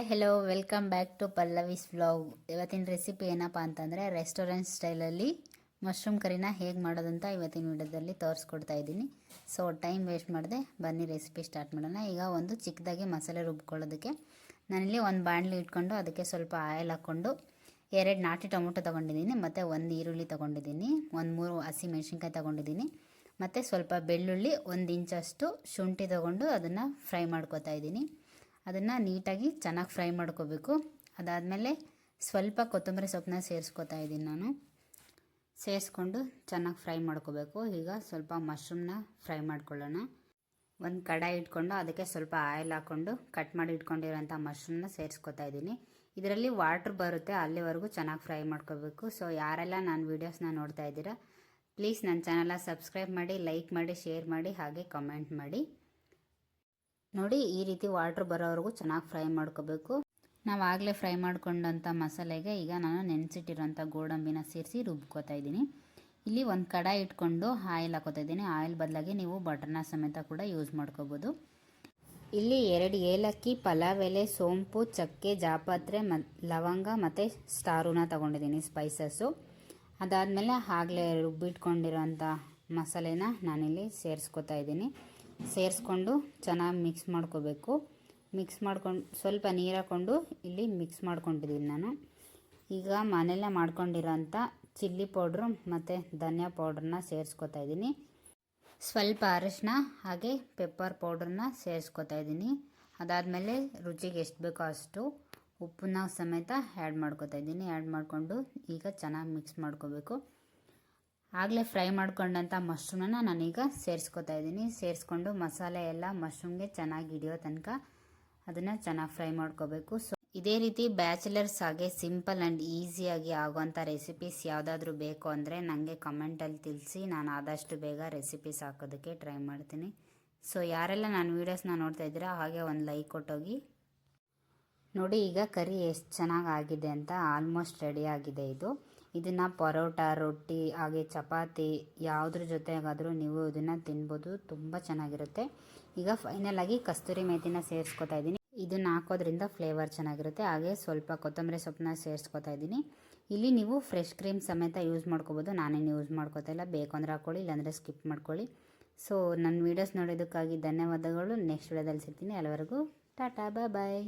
Hi hello welcome back to Pallavi's vlog ಇವತ್ತಿನ recipe ಏನಪ್ಪ ಅಂತಂದರೆ ರೆಸ್ಟೋರೆಂಟ್ ಸ್ಟೈಲಲ್ಲಿ ಮಶ್ರೂಮ್ ಕರಿನ ಹೇಗೆ ಮಾಡೋದಂತ ಇವತ್ತಿನ ವಿಡಿಯೋದಲ್ಲಿ ತೋರಿಸ್ಕೊಡ್ತಾ ಇದ್ದೀನಿ. ಸೊ ಟೈಮ್ ವೇಸ್ಟ್ ಮಾಡಿದೆ, ಬನ್ನಿ ರೆಸಿಪಿ ಸ್ಟಾರ್ಟ್ ಮಾಡೋಣ. ಈಗ ಒಂದು ಚಿಕ್ಕದಾಗಿ ಮಸಾಲೆ ರುಬ್ಕೊಳ್ಳೋದಕ್ಕೆ ನಾನಿಲ್ಲಿ ಒಂದು ಬಾಣಲಿ ಇಟ್ಕೊಂಡು ಅದಕ್ಕೆ ಸ್ವಲ್ಪ ಆಯಿಲ್ ಹಾಕ್ಕೊಂಡು ಎರಡು ನಾಟಿ ಟೊಮೊಟೊ ತೊಗೊಂಡಿದ್ದೀನಿ, ಮತ್ತು ಒಂದು ಈರುಳ್ಳಿ ತೊಗೊಂಡಿದ್ದೀನಿ, ಒಂದು ಮೂರು ಹಸಿ ಮೆಣಸಿನ್ಕಾಯಿ ತೊಗೊಂಡಿದ್ದೀನಿ, ಮತ್ತು ಸ್ವಲ್ಪ ಬೆಳ್ಳುಳ್ಳಿ ಒಂದು ಇಂಚಷ್ಟು ಶುಂಠಿ ತೊಗೊಂಡು ಅದನ್ನು ಫ್ರೈ ಮಾಡ್ಕೊತಾ ಇದ್ದೀನಿ. ಅದನ್ನು ನೀಟಾಗಿ ಚೆನ್ನಾಗಿ ಫ್ರೈ ಮಾಡ್ಕೋಬೇಕು. ಅದಾದಮೇಲೆ ಸ್ವಲ್ಪ ಕೊತ್ತಂಬರಿ ಸೊಪ್ಪನ್ನ ಸೇರಿಸ್ಕೊತಾ ಇದ್ದೀನಿ ನಾನು. ಸೇರಿಸ್ಕೊಂಡು ಚೆನ್ನಾಗಿ ಫ್ರೈ ಮಾಡ್ಕೋಬೇಕು. ಈಗ ಸ್ವಲ್ಪ ಮಶ್ರೂಮ್ನ ಫ್ರೈ ಮಾಡ್ಕೊಳ್ಳೋಣ. ಒಂದು ಕಡಾಯಿ ಇಟ್ಕೊಂಡು ಅದಕ್ಕೆ ಸ್ವಲ್ಪ ಆಯಿಲ್ ಹಾಕ್ಕೊಂಡು ಕಟ್ ಮಾಡಿ ಇಟ್ಕೊಂಡಿರೋಂಥ ಮಶ್ರೂಮ್ನ ಸೇರಿಸ್ಕೊತಾ ಇದ್ದೀನಿ. ಇದರಲ್ಲಿ ವಾಟ್ರ್ ಬರುತ್ತೆ, ಅಲ್ಲಿವರೆಗೂ ಚೆನ್ನಾಗಿ ಫ್ರೈ ಮಾಡ್ಕೋಬೇಕು. ಸೊ ಯಾರೆಲ್ಲ ನಾನು ವೀಡಿಯೋಸ್ನ ನೋಡ್ತಾ ಇದ್ದೀರಾ, ಪ್ಲೀಸ್ ನನ್ನ ಚಾನಲ್ನ ಸಬ್ಸ್ಕ್ರೈಬ್ ಮಾಡಿ, ಲೈಕ್ ಮಾಡಿ, ಶೇರ್ ಮಾಡಿ, ಹಾಗೆ ಕಮೆಂಟ್ ಮಾಡಿ. ನೋಡಿ ಈ ರೀತಿ ವಾಟ್ರ್ ಬರೋವರೆಗೂ ಚೆನ್ನಾಗಿ ಫ್ರೈ ಮಾಡ್ಕೋಬೇಕು. ನಾವು ಆಗಲೇ ಫ್ರೈ ಮಾಡ್ಕೊಂಡಂಥ ಮಸಾಲೆಗೆ ಈಗ ನಾನು ನೆನೆಸಿಟ್ಟಿರೋಂಥ ಗೋಡಂಬಿನ ಸೇರಿಸಿ ರುಬ್ಕೋತಾ ಇದ್ದೀನಿ. ಇಲ್ಲಿ ಒಂದು ಕಡಾಯಿ ಇಟ್ಕೊಂಡು ಆಯಿಲ್ ಹಾಕೋತಾ ಇದ್ದೀನಿ. ಆಯಿಲ್ ಬದಲಾಗಿ ನೀವು ಬಟರ್ನ ಸಮೇತ ಕೂಡ ಯೂಸ್ ಮಾಡ್ಕೋಬೋದು. ಇಲ್ಲಿ ಎರಡು ಏಲಕ್ಕಿ ಪಲಾವ್ ಎಲೆ ಸೋಂಪು, ಚಕ್ಕೆ, ಜಾಪತ್ರೆ ಮ ಲವಂಗ ಮತ್ತು ಸ್ಟಾರೂನ ತೊಗೊಂಡಿದ್ದೀನಿ ಸ್ಪೈಸಸ್ಸು. ಅದಾದಮೇಲೆ ಆಗಲೇ ರುಬ್ಬಿಟ್ಕೊಂಡಿರೋಂಥ ಮಸಾಲೆನ ನಾನಿಲ್ಲಿ ಸೇರಿಸ್ಕೊತಾ ಇದ್ದೀನಿ. ಸೇರಿಸ್ಕೊಂಡು ಚೆನ್ನಾಗಿ ಮಿಕ್ಸ್ ಮಾಡ್ಕೋಬೇಕು. ಮಿಕ್ಸ್ ಮಾಡ್ಕೊಂಡು, ಸ್ವಲ್ಪ ನೀರು ಹಾಕ್ಕೊಂಡು ಇಲ್ಲಿ ಮಿಕ್ಸ್ ಮಾಡ್ಕೊಂಡಿದ್ದೀನಿ ನಾನು. ಈಗ ಮನೆಯಲ್ಲೇ ಮಾಡ್ಕೊಂಡಿರೋಂಥ ಚಿಲ್ಲಿ ಪೌಡ್ರು ಮತ್ತು ಧನಿಯಾ ಪೌಡ್ರನ್ನ ಸೇರಿಸ್ಕೊತಾ ಇದ್ದೀನಿ ಸ್ವಲ್ಪ ಅರಶಿನ ಹಾಗೆ ಪೆಪ್ಪರ್ ಪೌಡ್ರನ್ನ ಸೇರಿಸ್ಕೊತಾ ಇದ್ದೀನಿ ಅದಾದಮೇಲೆ ರುಚಿಗೆ ಎಷ್ಟು ಬೇಕೋ ಅಷ್ಟು ಉಪ್ಪನ್ನ ಸಮೇತ ಆ್ಯಡ್ ಮಾಡ್ಕೊತಾ ಇದ್ದೀನಿ ಆ್ಯಡ್ ಮಾಡಿಕೊಂಡು ಈಗ ಚೆನ್ನಾಗಿ ಮಿಕ್ಸ್ ಮಾಡ್ಕೋಬೇಕು. ಆಗಲೇ ಫ್ರೈ ಮಾಡ್ಕೊಂಡಂಥ ಮಶ್ರೂಮನ್ನ ನಾನೀಗ ಸೇರಿಸ್ಕೊತಾ ಇದ್ದೀನಿ. ಸೇರಿಸ್ಕೊಂಡು ಮಸಾಲೆ ಎಲ್ಲ ಮಶ್ರೂಮ್ಗೆ ಚೆನ್ನಾಗಿ ಹಿಡಿಯೋ ತನಕ ಅದನ್ನು ಚೆನ್ನಾಗಿ ಫ್ರೈ ಮಾಡ್ಕೋಬೇಕು. ಸೊ ಇದೇ ರೀತಿ ಬ್ಯಾಚುಲರ್ಸ್ ಹಾಗೆ ಸಿಂಪಲ್ ಆ್ಯಂಡ್ ಈಸಿಯಾಗಿ ಆಗೋವಂಥ ರೆಸಿಪೀಸ್ ಯಾವುದಾದ್ರೂ ಬೇಕು ಅಂದರೆ ನನಗೆ ಕಮೆಂಟಲ್ಲಿ ತಿಳಿಸಿ. ನಾನು ಆದಷ್ಟು ಬೇಗ ರೆಸಿಪೀಸ್ ಹಾಕೋದಕ್ಕೆ ಟ್ರೈ ಮಾಡ್ತೀನಿ. ಸೊ ಯಾರೆಲ್ಲ ನಾನು ವೀಡಿಯೋಸ್ನ ನೋಡ್ತಾ ಇದ್ದೀರಾ, ಹಾಗೆ ಒಂದು ಲೈಕ್ ಕೊಟ್ಟೋಗಿ. ನೋಡಿ, ಈಗ ಕರಿ ಎಷ್ಟು ಚೆನ್ನಾಗಾಗಿದೆ ಅಂತ ಆಲ್ಮೋಸ್ಟ್ ರೆಡಿ ಆಗಿದೆ ಇದು. ಇದನ್ನು ಪರೋಟ, ರೊಟ್ಟಿ, ಹಾಗೆ ಚಪಾತಿ ಯಾವುದ್ರ ಜೊತೆಗಾದರೂ ನೀವು ಇದನ್ನು ತಿನ್ಬೋದು. ತುಂಬ ಚೆನ್ನಾಗಿರುತ್ತೆ. ಈಗ ಫೈನಲ್ ಆಗಿ ಕಸ್ತೂರಿ ಮೇಥಿನ ಸೇರಿಸ್ಕೊತಾ ಇದ್ದೀನಿ. ಇದನ್ನ ಹಾಕೋದ್ರಿಂದ ಫ್ಲೇವರ್ ಚೆನ್ನಾಗಿರುತ್ತೆ. ಹಾಗೆ ಸ್ವಲ್ಪ ಕೊತ್ತಂಬರಿ ಸೊಪ್ಪನ್ನ ಸೇರಿಸ್ಕೊತಾ ಇದ್ದೀನಿ. ಇಲ್ಲಿ ನೀವು ಫ್ರೆಶ್ ಕ್ರೀಮ್ ಸಮೇತ ಯೂಸ್ ಮಾಡ್ಕೋಬೋದು. ನಾನೇನು ಯೂಸ್ ಮಾಡ್ಕೋತಾ ಇಲ್ಲ. ಬೇಕು ಅಂದರೆ ಹಾಕ್ಕೊಳ್ಳಿ ಇಲ್ಲಾಂದರೆ ಸ್ಕಿಪ್ ಮಾಡ್ಕೊಳ್ಳಿ. ಸೊ ನನ್ನ ವೀಡಿಯೋಸ್ ನೋಡೋದಕ್ಕಾಗಿ ಧನ್ಯವಾದಗಳು. ನೆಕ್ಸ್ಟ್ ವಿಡಿಯೋದಲ್ಲಿ ಸಿಗ್ತೀನಿ. ಅಲ್ಲಿವರೆಗೂ ಟಾಟಾ ಬಾಯ್ ಬಾಯ್